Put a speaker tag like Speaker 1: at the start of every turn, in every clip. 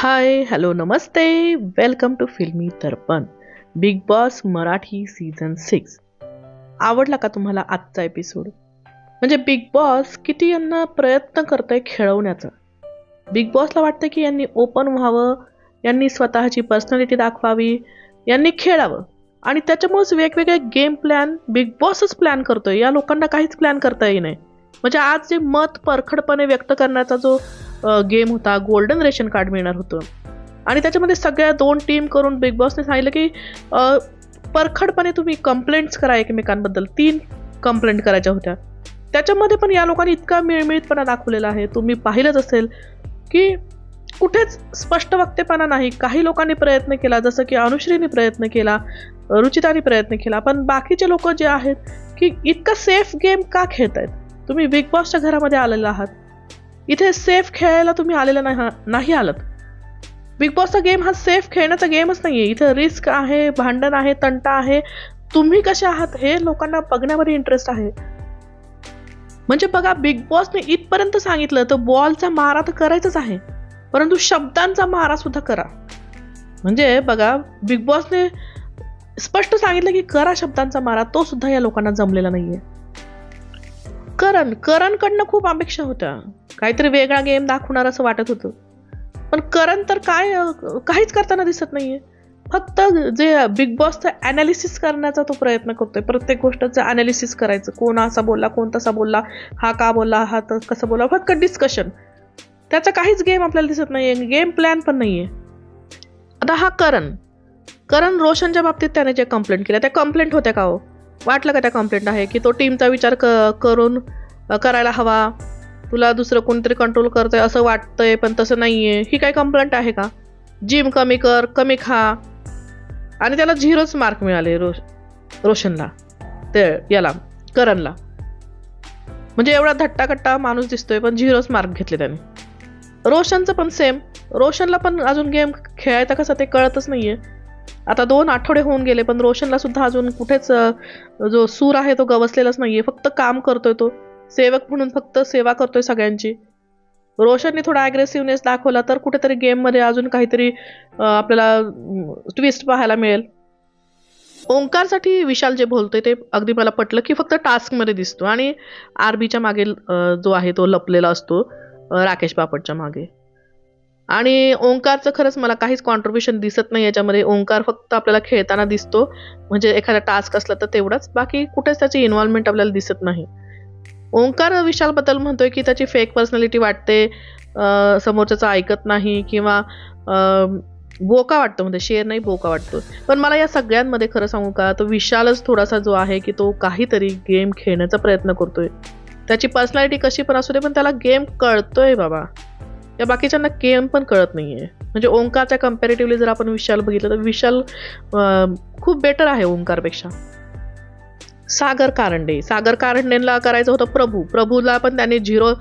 Speaker 1: High hello Namaste. Welcome to filmy Darpan Bigg Boss Marathi season six आवडला का तुम्हाला आजचा एपिसोड म्हणजे बिग बॉस किती यांना प्रयत्न करतोय खेळवण्याचा? बिग बॉसला वाटतं की यांनी ओपन व्हावं यांनी स्वतःची पर्सनॅलिटी दाखवावी यांनी खेळावं. आणि त्याच्यामुळेच वेगवेगळे गेम प्लॅन बिग बॉसच प्लॅन करतोय. या लोकांना काहीच प्लॅन करता येई नाही म्हणजे आज जे मत परखडपणे व्यक्त करण्याचा जो गेम होता गोल्डन रेशन कार्ड मिळणार होतं. आणि त्याच्यामध्ये सगळ्या दोन टीम करून बिग बॉसने सांगितलं की परखडपणे तुम्ही कंप्लेंट्स करा एकमेकांबद्दल. तीन कंप्लेंट करायच्या होत्या. त्याच्यामध्ये पण या लोकांनी इतका मिळमिळीतपणा दाखवलेला आहे. तुम्ही पाहिलंच असेल की कुठेच स्पष्ट वक्तेपणा नाही. काही लोकांनी प्रयत्न केला जसं की अनुश्रीने प्रयत्न केला रुचिताने प्रयत्न केला पण बाकीचे लोक जे आहेत की इतका सेफ गेम का खेळत आहेत तुम्ही बिग बॉसच्या घरामध्ये आलेला आहात. इथे सेफ खेळायला तुम्ही आलेला नाही नाही आलात. बिग बॉसचा गेम हा सेफ खेळण्याचा गेमच नाही आहे इथं रिस्क आहे भांडण आहे तंटा आहे. तुम्ही कसे आहात हे लोकांना बघण्यामध्ये इंटरेस्ट आहे. म्हणजे बघा बिग बॉसने इथपर्यंत सांगितलं तर बॉलचा मारा तर करायचाच आहे. परंतु शब्दांचा मारा सुद्धा करा. म्हणजे बघा बिग बॉसने स्पष्ट सांगितलं की करा शब्दांचा मारा तो सुद्धा या लोकांना जमलेला नाहीये. करण करणकडनं खूप अपेक्षा होत्या. काहीतरी वेगळा गेम दाखवणार असं वाटत होतं. पण करण तर काय काहीच करताना दिसत नाहीये. फक्त जे बिग बॉसचं अनालिसिस करण्याचा तो प्रयत्न करतोय. प्रत्येक गोष्टीचं अनालिसिस करायचं. कोण असा बोलला कोण तसा बोलला हा का बोलला हा तर कसं बोलला फक्त डिस्कशन त्याचा काहीच गेम आपल्याला दिसत नाहीये गेम प्लॅन पण नाहीये. आता हा करण. करण रोशनच्या बाबतीत त्याने जे कंप्लेंट केल्या त्या कंप्लेंट होत्या का हो? वाटलं का त्या कंप्लेंट आहे की तो टीमचा विचार क करून करायला हवा. तुला दुसरं कोणतरी कंट्रोल करतंय असं वाटतंय पण तसं नाही आहे ही काय कंप्लेंट आहे का? जिम कमी कर कमी खा. आणि त्याला झिरोच मार्क मिळाले रोश रोशनला. ते याला करणला. म्हणजे एवढा धट्टाकट्टा माणूस दिसतोय पण झिरोच मार्क घेतले त्याने. रोशनचं पण सेम रोशनला पण अजून गेम खेळायचा कसं ते कळतच नाहीये. आता दोन आठवडे होऊन गेले पण रोशनला सुद्धा अजून कुठेच जो सूर आहे तो गवसलेलाच नाहीये. फक्त काम करतोय तो. सेवक म्हणून फक्त सेवा करतोय सगळ्यांची. रोशनने थोडा अग्रेसिव्हनेस दाखवला तर कुठेतरी गेममध्ये अजून काहीतरी आपल्याला ट्विस्ट पाहायला मिळेल. ओंकारसाठी विशाल जे बोलतोय ते अगदी मला पटलं की फक्त टास्कमध्ये दिसतो आणि आरबीच्या मागे जो आहे तो लपलेला असतो राकेश बापटच्या मागे. आणि ओंकारचं खरंच मला काहीच कॉन्ट्रीब्युशन दिसत नाही याच्यामध्ये. ओंकार फक्त आपल्याला खेळताना दिसतो. म्हणजे एखादा टास्क असला तर तेवढाच. बाकी कुठेच त्याची इन्व्हॉल्वमेंट आपल्याला दिसत नाही. ओंकार विशालबद्दल म्हणतोय की त्याची फेक पर्सनॅलिटी वाटते समोरच्याचं ऐकत नाही किंवा बोका वाटतो म्हणजे शेर नाही बोका वाटतो. पण मला या सगळ्यांमध्ये खरं सांगू का तो विशालच थोडासा जो आहे की तो काहीतरी गेम खेळण्याचा प्रयत्न करतोय. त्याची पर्सनॅलिटी कशी पण असू दे पण त्याला गेम कळतोय बाबा. या बाकीच्यांना गेम पण कळत नाही आहे म्हणजे ओंकारच्या कम्पॅरेटिव्हली जर आपण विशाल बघितलं तर विशाल खूप बेटर आहे ओंकारपेक्षा. सागर कारंडे. सागर कारंडेला करायचं होतं प्रभू. प्रभूला पण त्याने झिरो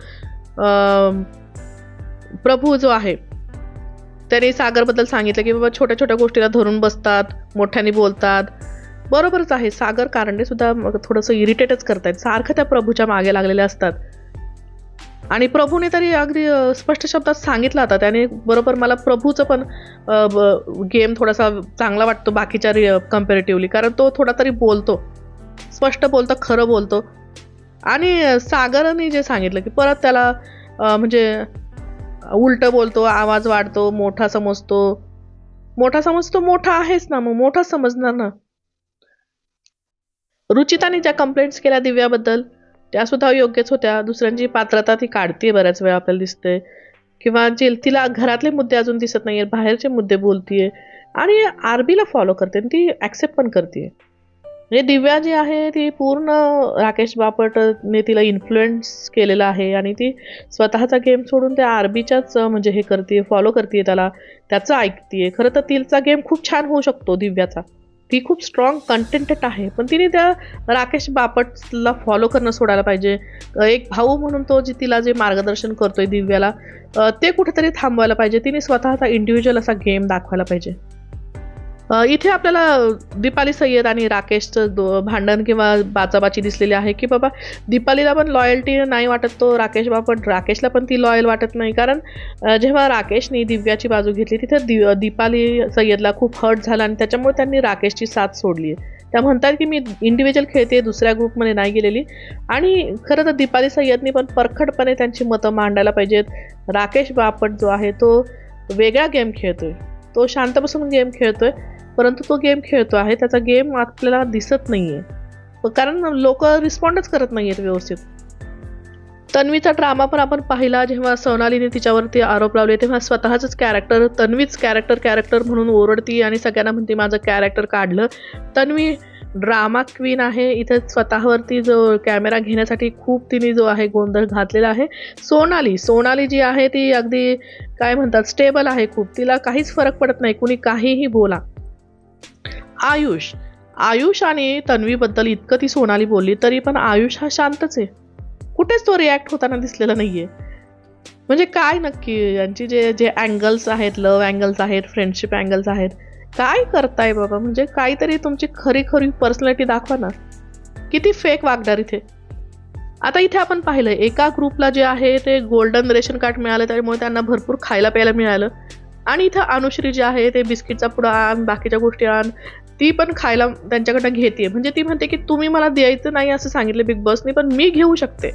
Speaker 1: प्रभू जो आहे त्याने सागरबद्दल सांगितलं की बाबा छोट्या छोट्या गोष्टीला धरून बसतात मोठ्याने बोलतात. बरोबरच आहे. सागर कारंडे सुद्धा थोडंसं इरिटेटच करतायत. सारखं त्या प्रभूच्या मागे लागलेले असतात. आणि प्रभूने तरी अगदी स्पष्ट शब्दात सांगितलं होता त्याने बरोबर मला प्रभूचं पण गेम थोडासा चांगला वाटतो बाकीच्या कम्पॅरेटिव्हली कारण तो थोडा तरी बोलतो. स्पष्ट बोलतो खरं बोलतो. आणि सागरने जे सांगितलं की परत त्याला म्हणजे उलट बोलतो आवाज वाढतो मोठा समजतो. मोठा समजतो मोठा आहेच ना मग मोठा समजणार ना? रुचिताने ज्या कंप्लेंट्स केल्या दिव्याबद्दल त्या सुद्धा योग्यच होत्या. दुसऱ्यांची पात्रता ती काढते बऱ्याच वेळा आपल्याला दिसते किंवा जे तिला घरातले मुद्दे अजून दिसत नाहीये बाहेरचे मुद्दे बोलतीये. आणि आरबीला फॉलो करते आणि ती ऍक्सेप्ट पण करते म्हणजे दिव्या जी आहे ती पूर्ण राकेश बापटने तिला इन्फ्लुएन्स केलेला आहे आणि ती स्वतःचा गेम सोडून त्या आरबीच्याच म्हणजे हे करते फॉलो करते त्याला त्याचं ऐकते खरं तर तिचा गेम खूप छान होऊ शकतो दिव्याचा. ती खूप स्ट्रॉंग कंटेंटेड आहे. पण तिने त्या राकेश बापटला फॉलो करणं सोडायला पाहिजे. एक भाऊ म्हणून तो जी तिला जे मार्गदर्शन करतोय दिव्याला ते कुठेतरी थांबवायला पाहिजे. तिने स्वतःचा इंडिव्हिज्युअल असा गेम दाखवायला पाहिजे. इथे आपल्याला दीपाली सय्यद आणि राकेशचं दो भांडण किंवा बाचाबाची दिसलेली आहे की बाबा दीपालीला पण लॉयल्टी नाही वाटत तो राकेश बाबा राकेशला पण ती लॉयल वाटत नाही. कारण जेव्हा राकेशनी दिव्याची बाजू घेतली तिथे दि दीपाली सय्यदला खूप हर्ट झाला आणि त्याच्यामुळे त्यांनी राकेशची साथ सोडली. आहे त्या म्हणतात की मी इंडिव्हिज्युअल खेळते दुसऱ्या ग्रुपमध्ये नाही गेलेली. आणि खरं तर दीपाली सय्यदनी पण परखडपणे त्यांची मतं मांडायला पाहिजेत. राकेश बापट जो आहे तो वेगळा गेम खेळतोय. तो शांत बसून गेम खेळतोय परंतु तो गेम खेळतो आहे त्याचा गेम आपल्याला दिसत नाही आहे कारण लोक रिस्पॉन्डच करत नाही आहेत व्यवस्थित. तन्वीचा ड्रामा पण आपण पाहिला जेव्हा सोनालीने तिच्यावरती आरोप लावले तेव्हा स्वतःच कॅरेक्टर तन्वीच कॅरेक्टर कॅरेक्टर म्हणून ओरडती आणि सगळ्यांना म्हणते माझं कॅरेक्टर काढलं. तन्वी ड्रामा क्वीन आहे. इथे स्वतःवरती जो कॅमेरा घेण्यासाठी खूप तिने जो आहे गोंधळ घातलेला आहे. सोनाली सोनाली जी आहे ती अगदी काय म्हणतात स्टेबल आहे खूप. तिला काहीच फरक पडत नाही कुणी काहीही बोला. आयुष आयुष आणि तन्वीबद्दल इतकं ती सोनाली बोलली तरी पण आयुष हा शांतच आहे. कुठेच तो रिॲक्ट होताना दिसलेला नाही आहे म्हणजे काय नक्की यांची जे जे अँगल्स आहेत लव अँगल्स आहेत फ्रेंडशिप अँगल्स आहेत काय करताय बाबा? म्हणजे काहीतरी तुमची खरी खरी पर्सनॅलिटी दाखवा ना. किती फेक वागणार इथे? आता इथे आपण पाहिलं एका ग्रुपला जे आहे ते गोल्डन रेशन कार्ड मिळालं त्यामुळे त्यांना भरपूर खायला प्यायला मिळालं. आणि इथं अनुश्री जी आहे ते बिस्किटचा पुडा आण बाकीच्या गोष्टी आण ती पण खायला त्यांच्याकडनं घेते म्हणजे ती म्हणते की तुम्ही मला द्यायचं नाही असं सांगितलं बिग बॉसने पण मी घेऊ शकते.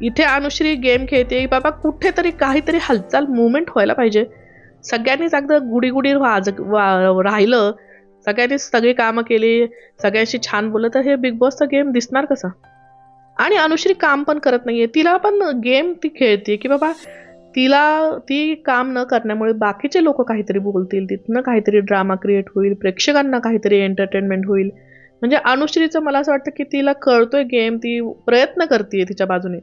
Speaker 1: इथे अनुश्री गेम खेळते बाबा कुठेतरी काहीतरी हालचाल मुवमेंट व्हायला पाहिजे. सगळ्यांनीच अगदी गुडी वाज वा राहिलं. सगळ्यांनीच सगळी कामं केली. सगळ्यांशी छान बोललं. तर हे बिग बॉसचा गेम दिसणार कसा? आणि अनुश्री काम पण करत नाहीये. तिला पण गेम ती खेळते की बाबा तिला ती काम न करण्यामुळे बाकीचे लोक काहीतरी बोलतील. तिथनं काहीतरी ड्रामा क्रिएट होईल. प्रेक्षकांना काहीतरी एंटरटेनमेंट होईल. म्हणजे अनुश्रीचं मला असं वाटतं की तिला कळतोय गेम ती प्रयत्न करते तिच्या बाजूने.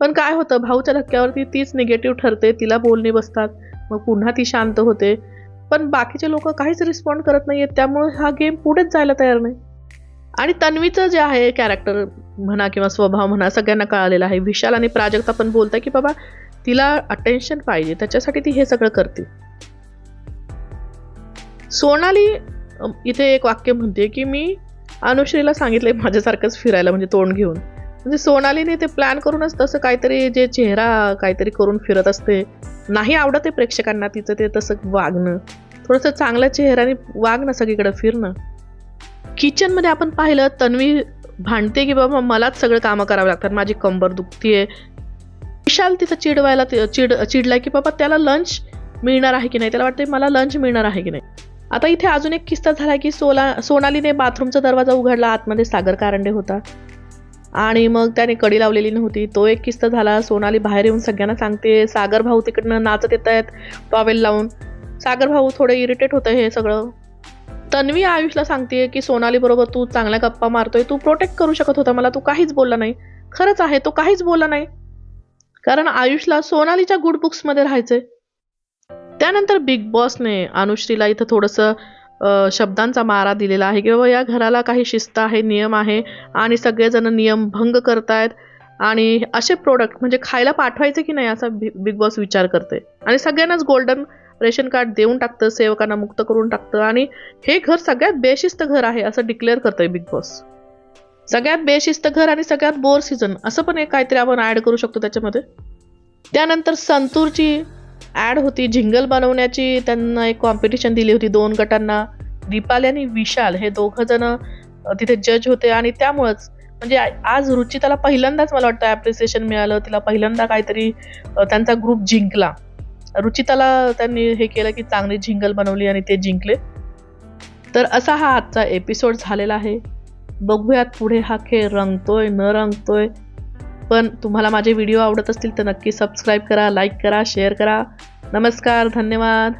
Speaker 1: पण काय होतं? भाऊच्या धक्क्यावरती तीच निगेटिव्ह ठरते. तिला बोलणे बसतात. मग पुन्हा ती शांत होते. पण बाकीचे लोक काहीच रिस्पॉन्ड करत नाही आहेत त्यामुळे हा गेम पुढेच जायला तयार नाही. आणि तन्वीचं जे आहे कॅरेक्टर म्हणा किंवा स्वभाव म्हणा सगळ्यांना कळालेला आहे. विशाल आणि प्राजक्ता पण बोलताय की बाबा तिला अटेन्शन पाहिजे. त्याच्यासाठी ती हे सगळं करते. सोनाली इथे एक वाक्य म्हणते की मी अनुश्रीला सांगितलंय माझ्यासारखंच फिरायला म्हणजे तोंड घेऊन. म्हणजे सोनालीने ते प्लॅन करूनच तसं काहीतरी जे चेहरा काहीतरी करून फिरत असते. नाही आवडत आहे प्रेक्षकांना तिचं ते तसं वागणं. थोडंसं चांगल्या चेहऱ्याने वागणं सगळीकडं सगळीकडे फिरणं किचनमध्ये आपण पाहिलं तन्वी भांडते की बाबा मलाच सगळं कामं करावं लागतात माझी कंबर दुखतीये. विशाल तिचं चिडवायला चिड चिडलाय की बाबा त्याला लंच मिळणार आहे की नाही? त्याला वाटते मला लंच मिळणार आहे की नाही? आता इथे अजून एक किस्सा झाला की सोला सोनालीने बाथरूमचा दरवाजा उघडला आतमध्ये सागर कारंडे होता. आणि मग त्याने कडी लावलेली नव्हती. तो एक किस्त झाला. सोनाली बाहेर येऊन सगळ्यांना सांगते सागर भाऊ तिकडनं नाचत येत आहेत टॉवेल लावून. सागर भाऊ थोडे इरिटेट होतं हे सगळं. तन्वी आयुषला सांगते की सोनाली बरोबर तू चांगल्या गप्पा मारतोय. तू प्रोटेक्ट करू शकत होता मला. तू काहीच बोलला नाही. खरंच आहे. तो काहीच बोलला नाही. कारण आयुषला सोनालीच्या गुड बुक्समध्ये राहायचंय. त्यानंतर बिग बॉसने अनुश्रीला इथं थोडंसं शब्दांचा मारा दिलेला आहे किंवा या घराला काही शिस्त आहे नियम आहे आणि सगळेजण नियम भंग करतायत आणि असे प्रोडक्ट म्हणजे खायला पाठवायचे की नाही असा बि- बिग बॉस विचार करते. आणि सगळ्यांनाच गोल्डन रेशन कार्ड देऊन टाकतं सेवकांना मुक्त करून टाकतं आणि हे घर सगळ्यात बेशिस्त घर आहे असं डिक्लेअर करतंय बिग बॉस सगळ्यात बेशिस्त घर आणि सगळ्यात बोर सीझन असं पण एक काहीतरी आपण ॲड करू शकतो त्याच्यामध्ये. त्यानंतर संतूरची ॲड होती. झिंगल बनवण्याची त्यांना एक कॉम्पिटिशन दिली होती दोन गटांना. दीपाली आणि विशाल हे दोघं जण तिथे जज होते आणि त्यामुळंच म्हणजे आज आज रुचिताला पहिल्यांदाच मला वाटतं ॲप्रिसिएशन मिळालं. तिला पहिल्यांदा काहीतरी त्यांचा ग्रुप जिंकला. रुचिताला त्यांनी हे केलं की चांगली झिंगल बनवली आणि ते जिंकले. तर असा हा आजचा एपिसोड झालेला आहे. बघूयात पुढे हा खेळ रंगतोय न रंगतोय. पण तुम्हाला माझे व्हिडिओ आवडत असतील तर नक्की सबस्क्राईब करा लाईक करा शेअर करा. नमस्कार धन्यवाद.